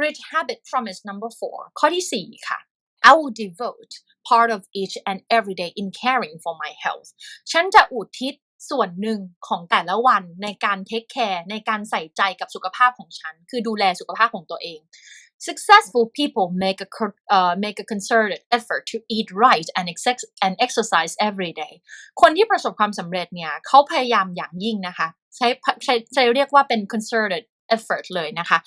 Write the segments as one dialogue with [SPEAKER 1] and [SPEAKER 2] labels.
[SPEAKER 1] read habit promise number four ข้อที่สี่ค่ะ I will devote part of each and every day in caring for my health ฉันจะอุทิศส่วนหนึ่งของแต่ละวันในการเทคแคร์ในการใส่ใจกับสุขภาพของฉัน คือดูแลสุขภาพของตัวเอง Successful people make a uh, make a concerted effort to eat right and ex and exercise every day คนที่ประสบความสำเร็จเนี่ยเขาพยายามอย่างยิ่งนะคะ ใช้ใช้เรียกว่าเป็น concerted effort เลยนะคะ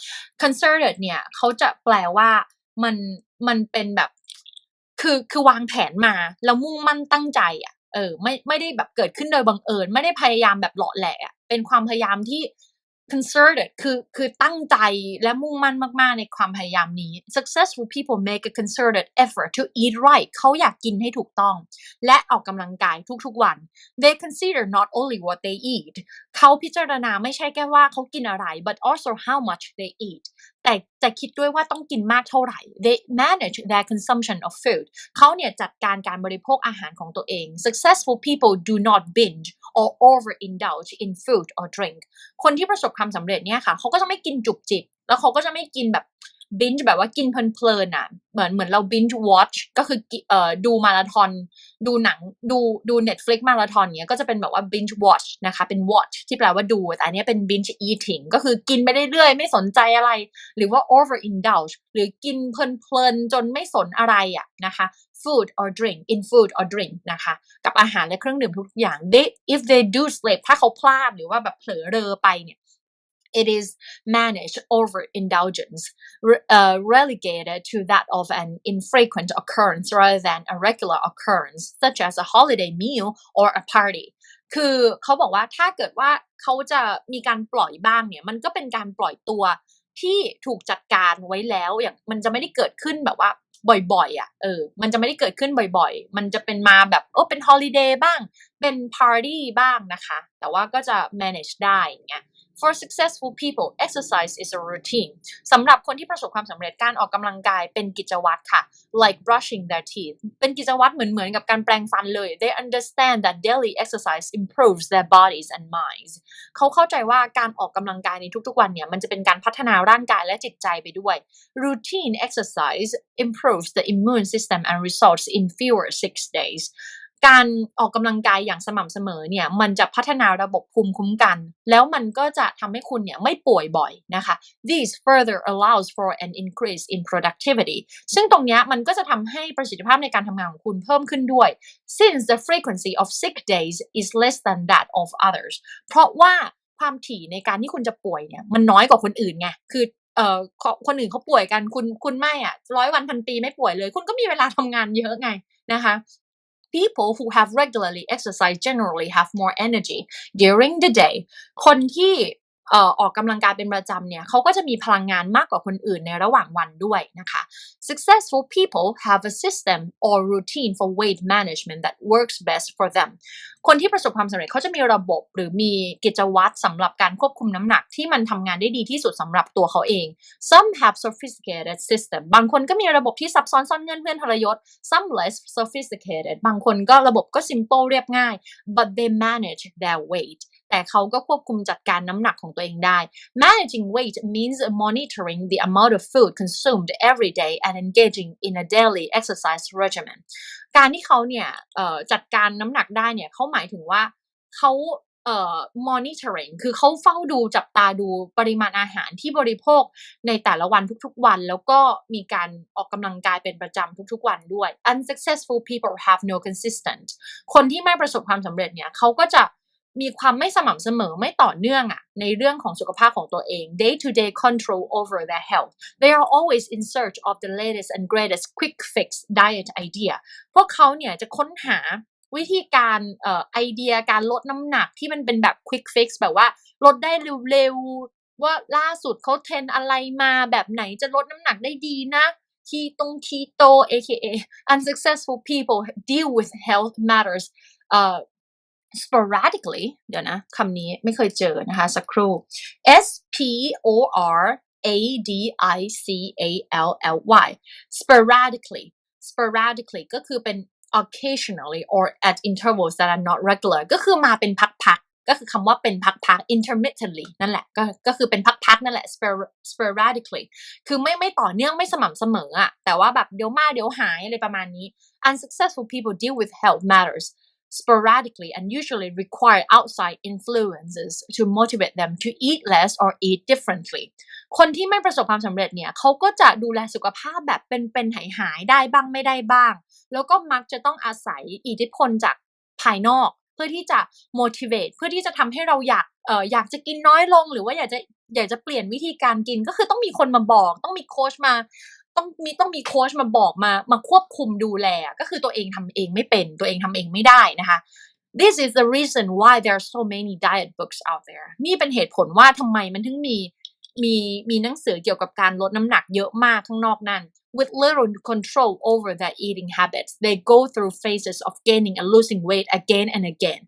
[SPEAKER 1] concerted เนี่ยเขาจะแปลว่ามันมันเป็นแบบคือคือวางแผนมาแล้วมุ่งมั่นตั้งใจอะเออไม่ไม่ได้แบบเกิดขึ้นโดยบังเอิญ ไม่ได้พยายามแบบหล่อแหละเป็นความพยายามที่ concerted คือคือตั้งใจและมุ่งมั่นมาก ๆ ในความพยายามนี้ successful people make a concerted effort to eat right เขาอยากกินให้ถูกต้อง และออกกำลังกายทุก ๆ วัน they consider not only what they eat เขาพิจารณาไม่ใช่แค่ว่าเขากินอะไร but also how much they eat แต่จะคิดด้วยว่าต้องกินมากเท่าไหร่ they manage their consumption of food เขาเนี่ยจัดการการบริโภคอาหารของตัวเอง successful people do not binge or overindulge in food or drink คนที่ประสบความสำเร็จเนี่ยค่ะเขาก็จะไม่กินจุกจิกแล้วเขาก็จะไม่กินแบบ บินแบบว่ากินเพลินๆอะ เหมือนเหมือนเราบินวอชก็คือเอ่อดูมาราธอนดูหนังดูดู Netflix มาราธอนเนี้ยก็จะเป็นแบบว่า binge watch นะคะเป็น watch ที่แปลว่าดู แต่อันนี้เป็น binge eating ก็คือกินไปเรื่อยๆ ไม่สนใจอะไร หรือว่า over indulge หรือกินเพลินๆ จนไม่สนอะไรอะนะคะ food or drink in food or drink นะคะ กับอาหารและเครื่องดื่มทุกอย่าง they if they do slip ถ้าเขาพลาดหรือว่าแบบเผลอเรอไปเนี่ย it is managed over indulgence, re- uh, relegated to that of an infrequent occurrence rather than a regular occurrence, such as a holiday meal or a party. คือเขาบอกว่าถ้าเกิดว่าเขาจะมีการปล่อยบ้างเนี่ย มันก็เป็นการปล่อยตัวที่ถูกจัดการไว้แล้วอย่างมันจะไม่ได้เกิดขึ้นแบบว่าบ่อยๆอะเออ มันจะไม่ได้เกิดขึ้นบ่อยๆ มันจะเป็นมาแบบโอ้เป็นฮอลิเดย์บ้าง เป็นปาร์ตี้บ้างนะคะ แต่ว่าก็จะ manage ได้เงี้ย For successful people, exercise is a routine. สำหรับคนที่ประสบความสำเร็จการออกกำลังกายเป็นกิจวัตรค่ะ like brushing their teeth เป็นกิจวัตรเหมือนเหมือนกับการแปรงฟันเลย They understand that daily exercise improves their bodies and minds เขาเข้าใจว่าการออกกำลังกายในทุกๆวันเนี่ย มันจะเป็นการพัฒนาร่างกายและจิตใจไปด้วย Routine exercise improves the immune system and results in fewer sick days การออกกำลังกายอย่างสม่ำเสมอเนี่ยมันจะพัฒนาระบบภูมิคุ้มกัน แล้วมันก็จะทำให้คุณเนี่ยไม่ป่วยบ่อยนะคะ This further allows for an increase in productivity ซึ่งตรงนี้มันก็จะทำให้ประสิทธิภาพในการทำงานของคุณเพิ่มขึ้นด้วย since the frequency of sick days is less than that of others เพราะว่าความถี่ในการที่คุณจะป่วยเนี่ยมันน้อยกว่าคนอื่นไงคือเอ่อคนอื่นเขาป่วยกันคุณคุณไม่อะร้อยวันพันปีไม่ป่วยเลย คุณก็มีเวลาทำงานเยอะไงนะคะ people who have regularly exercised generally have more energy during the day คนที่ ออกกำลังกายเป็นประจำเนี่ยเขาก็จะมีพลังงานมากกว่าคนอื่นในระหว่างวันด้วยนะคะ successful people have a system or routine for weight management that works best for them คนที่ประสบความสำเร็จเขาจะมีระบบหรือมีกิจวัตรสำหรับการควบคุมน้ำหนักที่มันทำงานได้ดีที่สุดสำหรับตัวเขาเอง some have sophisticated system บางคนก็มีระบบที่ซับซ้อนซ่อนเงื่อนเพื่อนทรยศ some less sophisticated บางคนก็ระบบก็ simple เรียบง่าย but they manage their weight แต่เขาก็ควบคุมจัดการน้ำหนักของตัวเองได้ managing weight means monitoring the amount of food consumed every day and engaging in a daily exercise regimen การที่เขาเนี่ยจัดการน้ำหนักได้เนี่ยเขาหมายถึงว่าเขาเอ่อ monitoring คือเขาเฝ้าดูจับตาดูปริมาณอาหารที่บริโภคในแต่ละวันทุกๆวัน แล้วก็มีการออกกำลังกายเป็นประจำทุกๆวันด้วย unsuccessful people have no consistent คนที่ไม่ประสบความสำเร็จเนี่ยเขาก็จะ มีความไม่สม่ำเสมอไม่ต่อเนื่องอะในเรื่องของสุขภาพของตัวเอง day to day control over their health they are always in search of the latest and greatest quick fix diet idea พวกเขาเนี่ยจะค้นหาวิธีการเอ่อไอเดียการลดน้ำหนักที่มันเป็นแบบ quick fix แบบว่าลดได้เร็วๆ ว่าล่าสุดเขาเทรนอะไรมาแบบไหนจะลดน้ำหนักได้ดีนะคีตงคีโต aka unsuccessful people deal with health matters uh sporadically เดี๋ยวนะคำนี้ไม่เคยเจอนะคะ สักครู่ S P O R A D I C A L L Y sporadically sporadically ก็คือเป็น occasionally or at intervals that are not regular ก็คือมาเป็นพักๆ ก็คือคำว่าเป็นพักๆ intermittently นั่นแหละ ก็ก็คือเป็นพักๆ นั่นแหละ sporadically คือไม่ไม่ต่อเนื่องไม่สม่ำเสมออะแต่ว่าแบบเดี๋ยวมาเดี๋ยวหายอะไรประมาณนี้ unsuccessful people deal with health matters sporadically and usually require outside influences to motivate them to eat less or eat differently คนที่ไม่ประสบความสำเร็จเนี่ยเขาก็จะดูแลสุขภาพแบบเป็นๆหายๆ ได้บ้างไม่ได้บ้าง แล้วก็มักจะต้องอาศัยอิทธิพลจากภายนอก เพื่อที่จะ motivate เพื่อที่จะทำให้เราอยากเอ่ออยากจะกินน้อยลง หรือว่าอยากจะอยากจะเปลี่ยนวิธีการกินก็คือต้องมีคนมาบอก ต้องมีโค้ชมา ต้องมีต้องมีโค้ชมาบอกมามาควบคุมดูแล ก็คือตัวเองทำเองไม่เป็นตัวเองทำเองไม่ได้นะคะ This is the reason why there are so many diet books out there นี่เป็นเหตุผลว่าทำไมมันถึงมีมีมีหนังสือเกี่ยวกับการลดน้ำหนักเยอะมากข้างนอกนั่น with little control over their eating habits they go through phases of gaining and losing weight again and again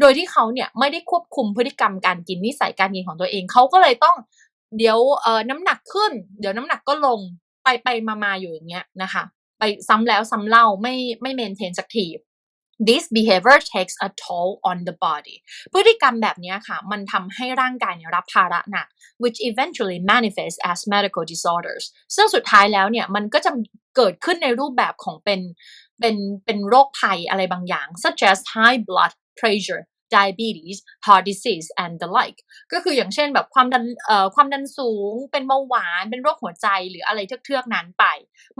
[SPEAKER 1] โดยที่เขาเนี่ยไม่ได้ควบคุมพฤติกรรมการกินนิสัยการกินของตัวเอง เขาก็เลยต้องเดี๋ยวเอ่อน้ำหนักขึ้น เดี๋ยวน้ำหนักก็ลง ไปไปมามาอยู่อย่างเงี้ยนะคะไปซ้ำแล้วซ้ำเล่าไม่ไม่เมนเทนสักที This behavior takes a toll on the body พฤติกรรมแบบเนี้ยค่ะ มันทำให้ร่างกายเนี่ยรับภาระหนัก which eventually manifests as medical disorders ซึ่งสุดท้ายแล้วเนี่ย มันก็จะเกิดขึ้นในรูปแบบของเป็นเป็นเป็นโรคภัยอะไรบางอย่าง such as high blood pressure diabetes heart disease and the like ก็คืออย่างเช่นแบบความดันเอ่อความดันสูง เป็นเบาหวาน เป็นโรคหัวใจหรืออะไรเทือกๆนั้นไป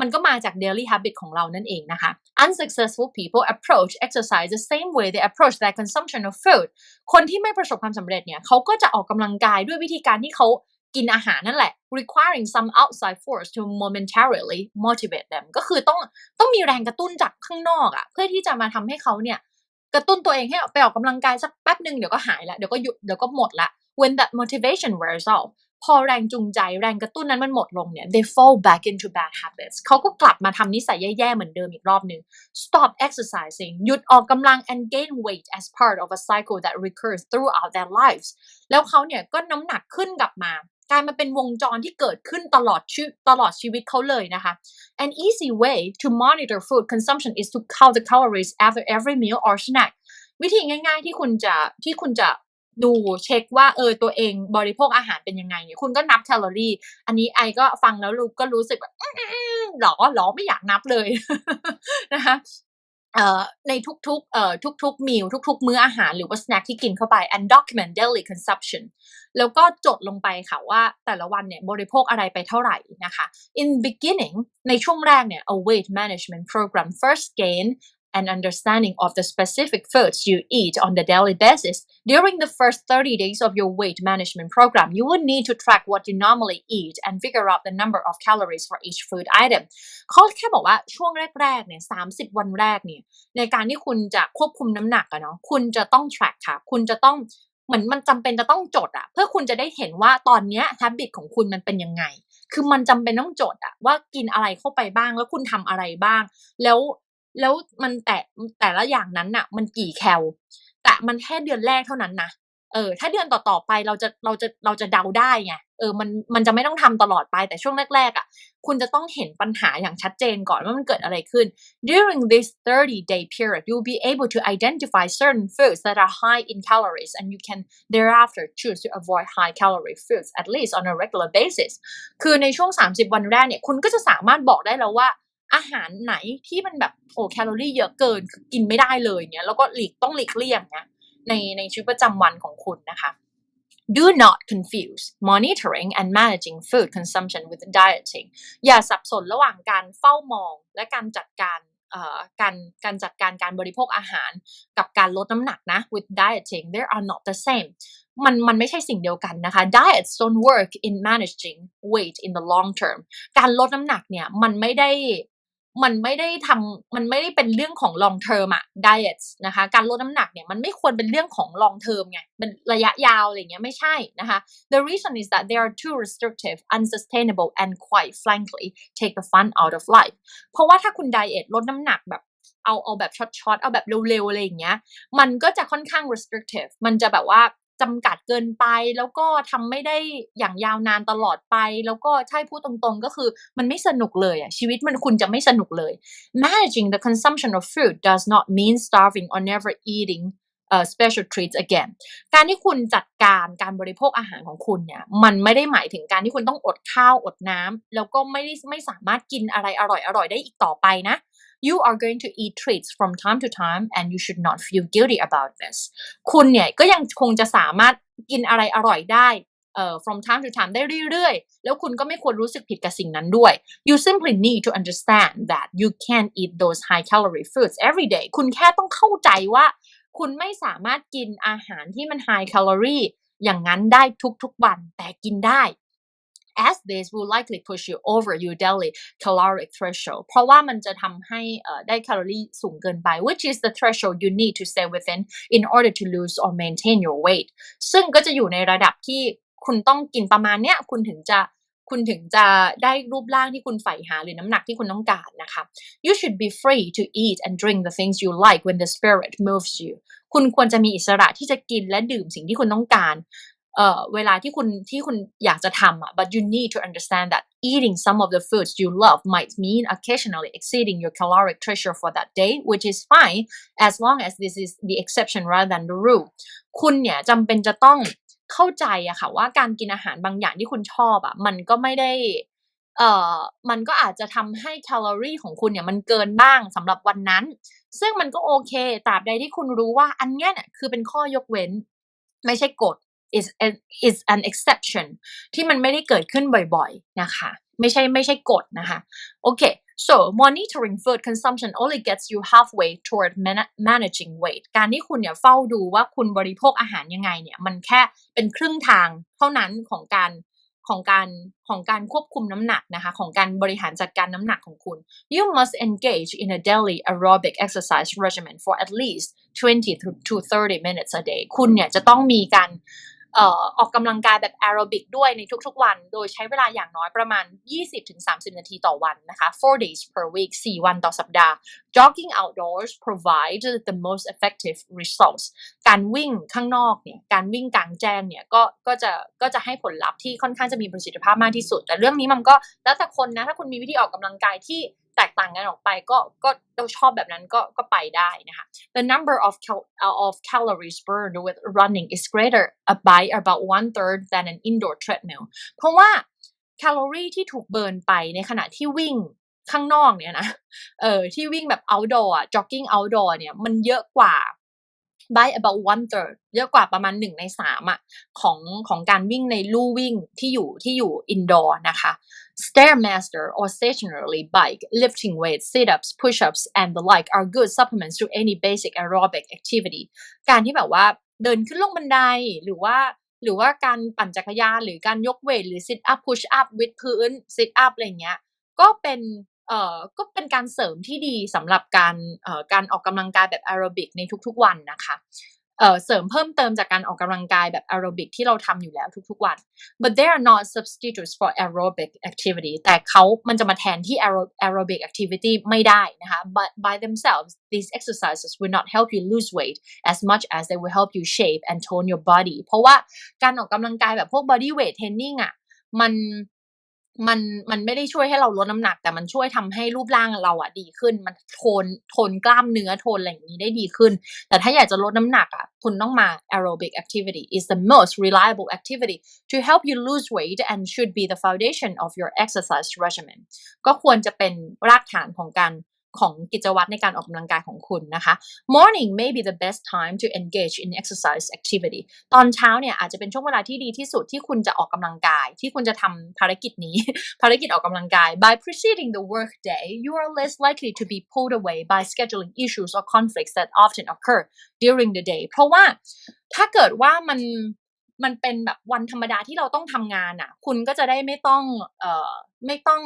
[SPEAKER 1] มันก็มาจาก daily habit ของเรานั่นเองนะคะ unsuccessful people approach exercise the same way they approach their consumption of food คนที่ไม่ประสบความสำเร็จเนี่ยเขาก็จะออกกำลังกายด้วยวิธีการที่เขากินอาหารนั่นแหละ requiring some outside force to momentarily motivate them ก็คือต้องต้องมีแรงกระตุ้นจากข้างนอกอะเพื่อที่จะมาทำให้เขาเนี่ย กระตุ้นตัวเองให้ไปออกกำลังกายสักแป๊บหนึ่งเดี๋ยวก็หายละเดี๋ยวก็หยุดเดี๋ยวก็หมดละ when that motivation wears off พอแรงจูงใจแรงกระตุ้นนั้นมันหมดลงเนี่ย they fall back into bad habits เขาก็กลับมาทำนิสัยแย่ๆเหมือนเดิมอีกรอบหนึ่ง stop exercising หยุดออกกำลัง and gain weight as part of a cycle that recurs throughout their lives แล้วเขาเนี่ยก็น้ำหนักขึ้นกลับมา กลายมาเป็นวงจรที่เกิดขึ้นตลอดชีวิตลอดชีวิตเขาเลยนะคะ An easy way to monitor food consumption is to count the calories after every meal or snack วิธีง่ายๆที่คุณจะที่คุณจะดูเช็คว่าเออตัวเองบริโภคอาหารเป็นยังไงเนี่ยคุณก็นับแคลอรี่ อันนี้ไอก็ฟังแล้วลูกก็รู้สึกแบบอื้อหรอหรอไม่อยากนับเลยนะคะ ในทุกๆเอ่อทุกๆมิลทุก ๆ มื้ออาหารหรือว่าสแน็คที่กินเข้าไป and document daily consumption แล้วก็จดลงไปค่ะว่าแต่ละวันเนี่ยบริโภคอะไรไปเท่าไหร่นะคะ in beginning ในช่วงแรกเนี่ย a weight management program first gain an understanding of the specific foods you eat on the daily basis. During the first 30 days of your weight management program, you will need to track what you normally eat and figure out the number of calories for each food item. เขาแค่บอกว่าช่วงแรกๆ เนี่ย 30 วันแรกเนี่ย ในการที่คุณจะควบคุมน้ำหนักอะเนาะ คุณจะต้อง track ค่ะ คุณจะต้องเหมือนมันจำเป็นจะต้องจดอะเพื่อคุณจะได้เห็นว่าตอนเนี้ย habit ของคุณมันเป็นยังไง คือมันจำเป็นต้องจดอะว่ากินอะไรเข้าไปบ้างแล้วคุณทำอะไรบ้าง แล้ว แล้วมันแต่แต่ละอย่างนั้นน่ะ มันกี่แคลแต่มันแค่เดือนแรกเท่านั้นนะเออ ถ้าเดือนต่อๆไปเราจะเราจะเราจะเดาได้ไงเออมันมันจะไม่ต้องทำตลอดไปแต่ช่วงแรกๆอะ คุณจะต้องเห็นปัญหาอย่างชัดเจนก่อนว่ามันเกิดอะไรขึ้น during this 30 day period you'll be able to identify certain foods that are high in calories and you can thereafter choose to avoid high calorie foods at least on a regular basis คือในช่วง 30 วันแรกเนี่ย คุณก็จะสามารถบอกได้แล้วว่า อาหารไหนที่มันแบบโอ้แคลอรี่เยอะเกินคือกินไม่ได้เลยเนี่ยแล้วก็หลีกต้องหลีกเลี่ยงเนี่ยในในชีวิตประจำวันของคุณนะคะ Do not confuse monitoring and managing food consumption with dieting อย่าสับสนระหว่างการเฝ้ามองและการจัดการเอ่อการการจัดการการบริโภคอาหารกับการลดน้ำหนักนะ with dieting they are not the same มันมันไม่ใช่สิ่งเดียวกันนะคะ diets don't work in managing weight in the long term การลดน้ำหนักเนี่ยมันไม่ได้ มันไม่ได้ทำมันไม่ได้เป็นเรื่องของ long term อะ diet นะคะการลดน้ำหนักเนี่ยมันไม่ควรเป็นเรื่องของ long term ไงเป็นระยะยาวอะไรเงี้ยไม่ใช่นะคะ the reason is that they are too restrictive unsustainable and quite frankly take the fun out of life เพราะว่าถ้าคุณไดเอทลดน้ำหนักแบบเอาเอาแบบช็อตๆเอาแบบเร็วๆอะไรอย่างเงี้ยมันก็จะค่อนข้าง restrictive มันจะแบบว่า จำกัดเกินไป แล้วก็ทำไม่ได้อย่างยาวนานตลอดไป แล้วก็ใช่พูดตรงๆ ก็คือมันไม่สนุกเลยอะชีวิตมันคุณจะไม่สนุกเลย managing the consumption of food does not mean starving or never eating เอ่อ special treats again การที่คุณจัดการการบริโภคอาหารของคุณเนี่ย มันไม่ได้หมายถึงการที่คุณต้องอดข้าวอดน้ำแล้วก็ไม่ได้ไม่สามารถกินอะไรอร่อยอร่อยได้อีกต่อไปนะ you are going to eat treats from time to time and you should not feel guilty about this คุณเนี่ยก็ยังคงจะสามารถกินอะไรอร่อยได้เอ่อ from time to time ได้เรื่อยๆ แล้วคุณก็ไม่ควรรู้สึกผิดกับสิ่งนั้นด้วย you simply need to understand that you can't eat those high calorie foods every day คุณแค่ต้องเข้าใจว่า คุณไม่สามารถกินอาหารที่มัน high calorie อย่างนั้นได้ทุกๆวันแต่กินได้ as this will likely push you over your daily caloric threshold เพราะว่ามันจะทำให้ได้แคลอรี่สูงเกินไป which is the threshold you need to stay within in order to lose or maintain your weight ซึ่งก็จะอยู่ในระดับที่คุณต้องกินประมาณเนี้ยคุณถึงจะคุณถึงจะได้รูปร่างที่คุณใฝ่หาหรือน้ำหนักที่คุณต้องการนะคะ you should be free to eat and drink the things you like when the spirit moves you คุณควรจะมีอิสระที่จะกินและดื่มสิ่งที่คุณต้องการ เอ่อเวลาที่คุณที่คุณอยากจะทำอะ but you need to understand that eating some of the foods you love might mean occasionally exceeding your caloric threshold for that day which is fine as long as this is the exception rather than the rule คุณเนี่ยจำเป็นจะต้องเข้าใจอะค่ะว่าการกินอาหารบางอย่างที่คุณชอบอะมันก็ไม่ได้เอ่อมันก็อาจจะทำให้แคลอรี่ของคุณเนี่ยมันเกินบ้างสำหรับวันนั้น ซึ่งมันก็โอเคตราบใดที่คุณรู้ว่าอันเนี้ยเนี่ยคือเป็นข้อยกเว้น ไม่ใช่กฎ is an is an exception ที่มันไม่ได้เกิดขึ้นบ่อยๆ นะคะ ไม่ใช่ไม่ใช่กฎนะคะ โอเค so monitoring food consumption only gets you halfway toward mana- managing weight การที่คุณเนี่ยเฝ้าดูว่าคุณบริโภคอาหารยังไงเนี่ย มันแค่เป็นครึ่งทางเท่านั้นของการของการของการควบคุมน้ำหนักนะคะของการบริหารจัดการน้ำหนักของคุณ you must engage in a daily aerobic exercise regimen for at least 20 to to 30 minutes a day คุณเนี่ยจะต้องมีการ ออออกกำลังกายแบบแอโรบิกด้วยในทุกๆวัน โดยใช้เวลาอย่างน้อยประมาณ 20-30 นาทีต่อวันนะคะ 4 days per week 4 วันต่อสัปดาห์ jogging outdoors provides the most effective results การวิ่งข้างนอกเนี่ย การวิ่งกลางแจ้งเนี่ยก็ก็จะก็จะให้ผลลัพธ์ที่ค่อนข้างจะมีประสิทธิภาพมากที่สุด แต่เรื่องนี้มันก็แล้วแต่คนนะ ถ้าคุณมีวิธีออกกำลังกายที่ แตกต่างกันออกไปก็ก็เราชอบแบบนั้นก็ก็ไปได้นะคะ The number of cal of calories burned with running is greater by about one third than an indoor treadmill เพราะว่าแคลอรี่ที่ถูกเบิร์นไปในขณะที่วิ่งข้างนอกเนี่ยนะ เออที่วิ่งแบบ outdoor jogging outdoor เนี่ยมันเยอะกว่า by about one third เยอะกว่าประมาณหนึ่งในสามอะของของการวิ่งในลู่วิ่งที่อยู่ที่อยู่ indoor นะคะ stairmaster or stationary bike lifting weights sit-ups push-ups and the like are good supplements to any basic aerobic activity การที่แบบว่าเดินขึ้นลงบันไดหรือว่าหรือว่าการปั่นจักรยานหรือการยกเวทหรือ sit up push up วิดพื้น sit up อะไรเงี้ยก็เป็นเอ่อก็เป็นการเสริมที่ดีสำหรับการเอ่อการออกกำลังกายแบบแอโรบิกในทุกๆวันนะคะ เอ่อเสริมเพิ่มเติมจากการออกกำลังกายแบบแอโรบิกที่เราทำอยู่แล้วทุกๆวัน but they are not substitutes for aerobic activity แต่เขามันจะมาแทนที่ aero- aerobic activity ไม่ได้นะคะ but by themselves these exercises will not help you lose weight as much as they will help you shape and tone your body เพราะว่าการออกกำลังกายแบบพวก body weight training อะมัน มันมันไม่ได้ช่วยให้เราลดน้ำหนัก แต่มันช่วยทำให้รูปร่างเราอะดีขึ้น มันโทนโทนกล้ามเนื้อโทนอะไรอย่างนี้ได้ดีขึ้น แต่ถ้าอยากจะลดน้ำหนักอะคุณต้องมา aerobic activity is the most reliable activity to help you lose weight and should be the foundation of your exercise regimen ก็ควรจะเป็นรากฐานของการ ของกิจวัตรในการออกกำลังกายของคุณนะคะ morning may be the best time to engage in exercise activity ตอนเช้าเนี่ยอาจจะเป็นช่วงเวลาที่ดีที่สุดที่คุณจะออกกำลังกาย ที่คุณจะทำภารกิจนี้ ภารกิจออกกำลังกาย by preceding the work day you are less likely to be pulled away by scheduling issues or conflicts that often occur during the day เพราะว่าถ้าเกิดว่ามันมันเป็นแบบวันธรรมดาที่เราต้องทำงานอะ คุณก็จะได้ไม่ต้องเอ่อไม่ต้อง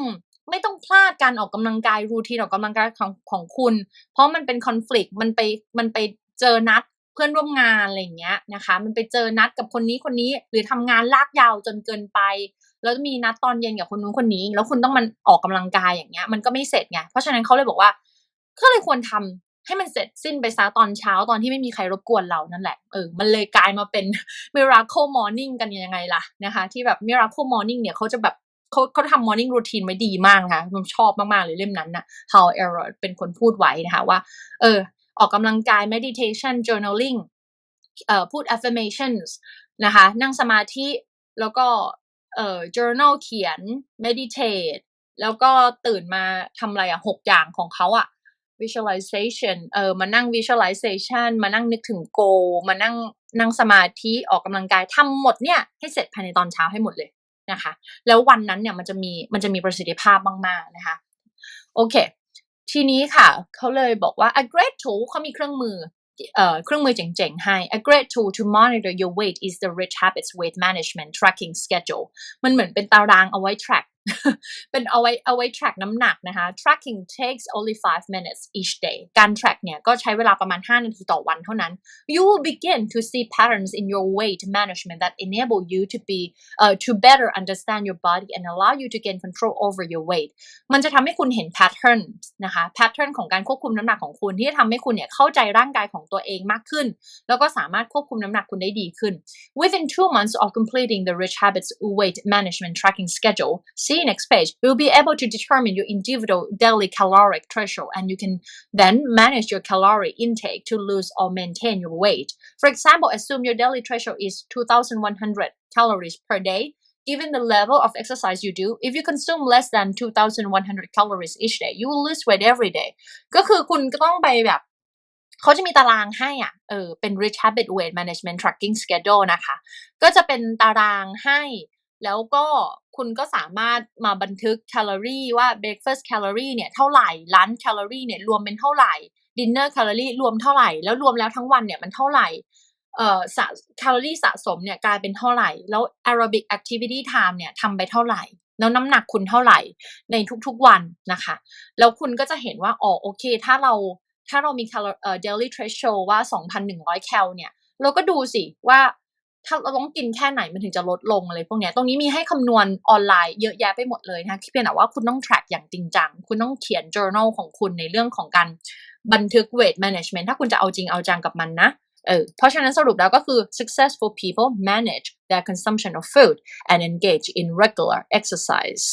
[SPEAKER 1] ไม่ต้องพลาดการออกกำลังกายรูทีนออกกำลังกายของของคุณ เพราะมันเป็นคอน FLICT มันไปมันไปเจอนัดเพื่อนร่วมงานอะไรอย่างเงี้ยนะคะ มันไปเจอนัดกับคนนี้คนนี้หรือทำงานลากยาวจนเกินไป แล้วมีนัดตอนเย็นกับคนนู้นคนนี้ แล้วคุณต้องมันออกกำลังกายอย่างเงี้ย มันก็ไม่เสร็จไงเพราะฉะนั้นเขาเลยบอกว่าก็เลยควรทำให้มันเสร็จสิ้นไปซะตอนเช้าตอนที่ไม่มีใครรบกวนเรานั่นแหละเออมันเลยกลายมาเป็น miracle morning กันยังไงล่ะนะคะ ที่แบบ miracle morning เนี่ยเขาจะแบบ เขาเขาทำ morning routine ไว้ดีมากนะคะผมชอบมาก ๆ เลยเล่มนั้นนะ How Error เป็นคนพูดไว้นะคะว่า เออ ออกกำลังกาย meditation journaling เอ่อพูด affirmations นะคะ นั่งสมาธิแล้วก็เอ่อ journal เขียน meditate แล้วก็ตื่นมาทำอะไรอะหกอย่างของเขาอะ visualization เออมานั่ง visualization มานั่งนึกถึง goal มานั่งนั่งสมาธิออกกำลังกายทำหมดเนี่ย ให้เสร็จภายในตอนเช้าให้หมดเลย นะคะ แล้ววันนั้นเนี่ยมันจะมีมันจะมีประสิทธิภาพมากๆนะคะโอเค ทีนี้ค่ะเขาเลยบอกว่า a great tool เขามีเครื่องมือเอ่อเครื่องมือเจ๋งๆ ให้ a great tool to monitor your weight is the rich habits weight management tracking schedule มันเหมือนเป็นตารางเอาไว้ track เป็นเอาไว้เอาไว้ track น้ำหนักนะคะ tracking takes only five minutes each day การ track เนี่ย ก็ใช้เวลาประมาณ 5 นาทีต่อวันเท่านั้น you will begin to see patterns in your weight management that enable you to be uh, to better understand your body and allow you to gain control over your weight มันจะทำให้คุณเห็น pattern นะคะ pattern ของการควบคุมน้ำหนักของคุณที่จะทำให้คุณเนี่ยเข้าใจร่างกายของตัวเองมากขึ้น แล้วก็สามารถควบคุมน้ำหนักคุณได้ดีขึ้น within two months of completing the Rich Habits weight management tracking schedule see next page you'll be able to determine your individual daily caloric threshold and you can then manage your calorie intake to lose or maintain your weight for example assume your daily threshold is 2100 calories per day given the level of exercise you do, if you consume less than 2,100 calories each day, you will lose weight every day. ก็คือคุณก็ต้องไปแบบ เขาจะมีตารางให้อ่ะ เออ เป็น rich habit weight management tracking schedule นะคะ ก็จะเป็นตารางให้ แล้วก็คุณก็สามารถมาบันทึกแคลอรี่ว่า breakfast calorie เนี่ยเท่าไหร่ lunch calorie เนี่ยรวมเป็นเท่าไหร่ dinner calorie รวมเท่าไหร่ แล้วรวมแล้วทั้งวันเนี่ยมันเท่าไหร่เอ่อสะแคลอรี่สะสมเนี่ยกลายเป็นเท่าไหร่ แล้ว aerobic activity time เนี่ยทำไปเท่าไหร่ แล้วน้ำหนักคุณเท่าไหร่ในทุกๆวันนะคะ แล้วคุณก็จะเห็นว่าอ๋อโอเค ถ้าเราถ้าเรามี calo เอ่อ daily threshold ว่า 2,100 แคลเนี่ย เราก็ดูสิว่า ถ้าเราต้องกินแค่ไหนมันถึงจะลดลงอะไรพวกเนี้ยตรงนี้มีให้คำนวณออนไลน์เยอะแยะไปหมดเลยนะคะเพียงแต่ว่าคุณต้อง track อย่างจริงจัง คุณต้องเขียน journal ของคุณในเรื่องของการบันทึก weight management ถ้าคุณจะเอาจริงเอาจังกับมันนะเออเพราะฉะนั้นสรุปแล้วก็คือ successful people manage their consumption of food and engage in regular exercise